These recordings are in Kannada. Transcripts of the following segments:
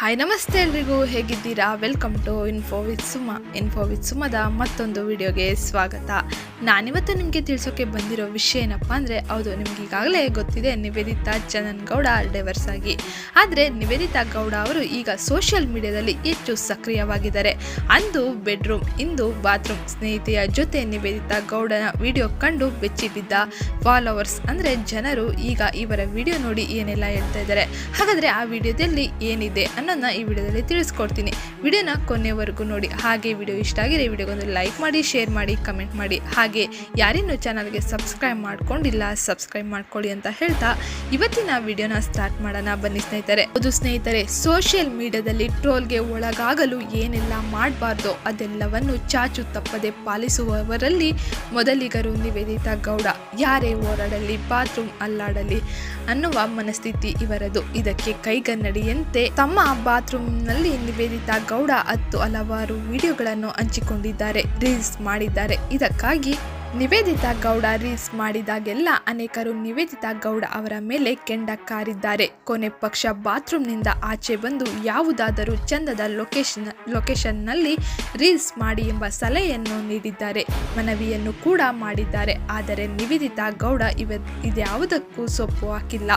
ಹಾಯ್ ನಮಸ್ತೆ ಎಲ್ರಿಗೂ. ಹೇಗಿದ್ದೀರಾ? Welcome to info with Suma info with ಸುಮದ ಮತ್ತೊಂದು ವಿಡಿಯೋಗೆ ಸ್ವಾಗತ. ನಾನಿವತ್ತು ನಿಮಗೆ ತಿಳಿಸೋಕೆ ಬಂದಿರೋ ವಿಷಯ ಏನಪ್ಪ ಅಂದರೆ, ಹೌದು ನಿಮ್ಗೆ ಈಗಾಗಲೇ ಗೊತ್ತಿದೆ ನಿವೇದಿತಾ ಚಂದನ್ ಗೌಡ ಡೈವರ್ಸ್ ಆಗಿ. ಆದರೆ ನಿವೇದಿತಾ ಗೌಡ ಅವರು ಈಗ ಸೋಷಿಯಲ್ ಮೀಡಿಯಾದಲ್ಲಿ ಹೆಚ್ಚು ಸಕ್ರಿಯವಾಗಿದ್ದಾರೆ. ಅಂದು ಬೆಡ್ರೂಮ್ ಇಂದು ಬಾತ್ರೂಮ್ ಸ್ನೇಹಿತೆಯ ಜೊತೆ ನಿವೇದಿತಾ ಗೌಡನ ವಿಡಿಯೋ ಕಂಡು ಬೆಚ್ಚಿಬಿದ್ದ ಫಾಲೋವರ್ಸ್ ಅಂದರೆ ಜನರು ಈಗ ಇವರ ವಿಡಿಯೋ ನೋಡಿ ಏನೆಲ್ಲ ಹೇಳ್ತಾ ಇದ್ದಾರೆ. ಹಾಗಾದರೆ ಆ ವಿಡಿಯೋದಲ್ಲಿ ಏನಿದೆ ಅನ್ನೋದನ್ನ ಈ ವಿಡಿಯೋದಲ್ಲಿ ತಿಳಿಸ್ಕೊಡ್ತೀನಿ. ವಿಡಿಯೋನ ಕೊನೆವರೆಗೂ ನೋಡಿ. ಹಾಗೆ ವಿಡಿಯೋ ಇಷ್ಟ ಆಗಿದ್ರೆ ವಿಡಿಯೋಗೊಂದು ಲೈಕ್ ಮಾಡಿ, ಶೇರ್ ಮಾಡಿ, ಕಮೆಂಟ್ ಮಾಡಿ. ಹಾಗೆ ಯಾರಿನ್ನೂ ಚಾನಲ್ಗೆ ಸಬ್ಸ್ಕ್ರೈಬ್ ಮಾಡ್ಕೊಂಡಿಲ್ಲ, ಸಬ್ಸ್ಕ್ರೈಬ್ ಮಾಡ್ಕೊಳ್ಳಿ ಅಂತ ಹೇಳ್ತಾ ಇವತ್ತಿನ ವಿಡಿಯೋನ ಸ್ಟಾರ್ಟ್ ಮಾಡೋಣ. ಬನ್ನಿ ಸ್ನೇಹಿತರೆ. ಅದು ಸ್ನೇಹಿತರೆ, ಸೋಷಿಯಲ್ ಮೀಡಿಯಾದಲ್ಲಿ ಟ್ರೋಲ್ಗೆ ಒಳಗಾಗಲು ಏನೆಲ್ಲ ಮಾಡಬಾರ್ದೋ ಅದೆಲ್ಲವನ್ನು ಚಾಚು ತಪ್ಪದೆ ಪಾಲಿಸುವವರಲ್ಲಿ ಮೊದಲಿಗರು ನಿವೇದಿತಾ ಗೌಡ. ಯಾರೇ ಹೋರಾಡಲಿ, ಬಾತ್ರೂಮ್ ಅಲ್ಲಾಡಲಿ ಅನ್ನುವ ಮನಸ್ಥಿತಿ ಇವರದು. ಇದಕ್ಕೆ ಕೈಗನ್ನಡಿಯಂತೆ ತಮ್ಮ ಬಾತ್ರೂಮ್ನಲ್ಲಿ ನಿವೇದಿತಾ ಗೌಡ ಹತ್ತು ಹಲವಾರು ವಿಡಿಯೋಗಳನ್ನು ಹಂಚಿಕೊಂಡಿದ್ದಾರೆ. ರೀಲ್ಸ್ ಮಾಡಿದ್ದಾರೆ. ಇದಕ್ಕಾಗಿ ನಿವೇದಿತಾ ಗೌಡ ರೀಲ್ಸ್ ಮಾಡಿದಾಗೆಲ್ಲ ಅನೇಕರು ನಿವೇದಿತಾ ಗೌಡ ಅವರ ಮೇಲೆ ಕೆಂಡ ಕಾರಿದ್ದಾರೆ. ಕೊನೆ ಪಕ್ಷ ಬಾತ್ರೂಮ್ನಿಂದ ಆಚೆ ಬಂದು ಯಾವುದಾದರೂ ಚಂದದ ಲೊಕೇಶನ್, ಲೊಕೇಶನ್ನಲ್ಲಿ ರೀಲ್ಸ್ ಮಾಡಿ ಎಂಬ ಸಲಹೆಯನ್ನು ನೀಡಿದ್ದಾರೆ. ಮನವಿಯನ್ನು ಕೂಡ ಮಾಡಿದ್ದಾರೆ. ಆದರೆ ನಿವೇದಿತಾ ಗೌಡ ಇವ, ಇದ್ಯಾವುದಕ್ಕೂ ಸೊಪ್ಪು ಹಾಕಿಲ್ಲ.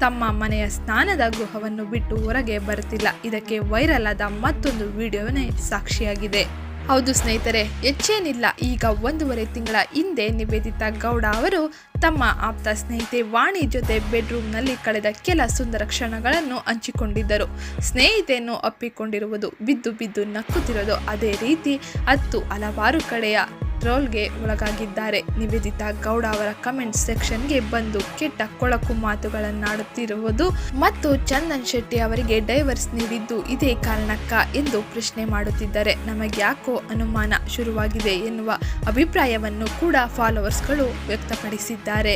ತಮ್ಮ ಮನೆಯ ಸ್ನಾನದ ಗೃಹವನ್ನು ಬಿಟ್ಟು ಹೊರಗೆ ಬರುತ್ತಿಲ್ಲ. ಇದಕ್ಕೆ ವೈರಲ್ ಆದ ಮತ್ತೊಂದು ವಿಡಿಯೋನೇ ಸಾಕ್ಷಿಯಾಗಿದೆ. ಹೌದು ಸ್ನೇಹಿತರೆ ಹೆಚ್ಚೇನಿಲ್ಲ ಈಗ ಒಂದೂವರೆ ತಿಂಗಳ ಹಿಂದೆ ನಿವೇದಿತ ಗೌಡ ಅವರು ತಮ್ಮ ಆಪ್ತ ಸ್ನೇಹಿತೆ ವಾಣಿ ಜೊತೆ ಬೆಡ್ರೂಮ್ನಲ್ಲಿ ಕಳೆದ ಕೆಲ ಸುಂದರ ಕ್ಷಣಗಳನ್ನು ಹಂಚಿಕೊಂಡಿದ್ದರು. ಸ್ನೇಹಿತೆಯನ್ನು ಅಪ್ಪಿಕೊಂಡಿರುವುದು ಬಿದ್ದು ಬಿದ್ದು ನಕ್ಕುತ್ತಿರೋದು. ಅದೇ ರೀತಿ ಹತ್ತು ಹಲವಾರು ಕಡೆಯ ಟ್ರೋಲ್ಗೆ ಒಳಗಾಗಿದ್ದಾರೆ. ನಿವೇದಿತಾ ಗೌಡ ಅವರ ಕಮೆಂಟ್ ಸೆಕ್ಷನ್ಗೆ ಬಂದು ಕೆಟ್ಟ ಕೊಳಕು ಮಾತುಗಳನ್ನಾಡುತ್ತಿರುವುದು ಮತ್ತು ಚಂದನ್ ಶೆಟ್ಟಿ ಅವರಿಗೆ ಡೈವರ್ಸ್ ನೀಡಿದ್ದು ಇದೇ ಕಾರಣಕ್ಕ ಎಂದು ಪ್ರಶ್ನೆ ಮಾಡುತ್ತಿದ್ದಾರೆ. ನಮಗ್ಯಾಕೋ ಅನುಮಾನ ಶುರುವಾಗಿದೆ ಎನ್ನುವ ಅಭಿಪ್ರಾಯವನ್ನು ಕೂಡ ಫಾಲೋವರ್ಸ್ಗಳು ವ್ಯಕ್ತಪಡಿಸಿದ್ದಾರೆ.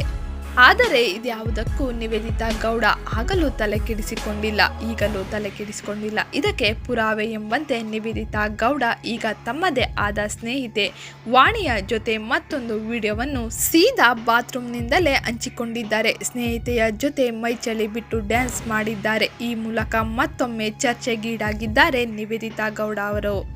ಆದರೆ ಇದ್ಯಾವುದಕ್ಕೂ ನಿವೇದಿತಾ ಗೌಡ ಆಗಲೂ ತಲೆ ಕೆಡಿಸಿಕೊಂಡಿಲ್ಲ ಈಗಲೂ ತಲೆ ಕೆಡಿಸಿಕೊಂಡಿಲ್ಲ ಇದಕ್ಕೆ ಪುರಾವೆ ಎಂಬಂತೆ ನಿವೇದಿತಾ ಗೌಡ ಈಗ ತಮ್ಮದೇ ಆದ ಸ್ನೇಹಿತೆ. ವಾಣಿಯ ಜೊತೆ ಮತ್ತೊಂದು ವಿಡಿಯೋವನ್ನು ಸೀದಾ ಬಾತ್ರೂಮ್ನಿಂದಲೇ ಹಂಚಿಕೊಂಡಿದ್ದಾರೆ. ಸ್ನೇಹಿತೆಯ ಜೊತೆ ಮೈಚಳಿ ಬಿಟ್ಟು ಡ್ಯಾನ್ಸ್ ಮಾಡಿದ್ದಾರೆ. ಈ ಮೂಲಕ ಮತ್ತೊಮ್ಮೆ ಚರ್ಚೆಗೀಡಾಗಿದ್ದಾರೆ ನಿವೇದಿತಾ ಗೌಡ ಅವರು.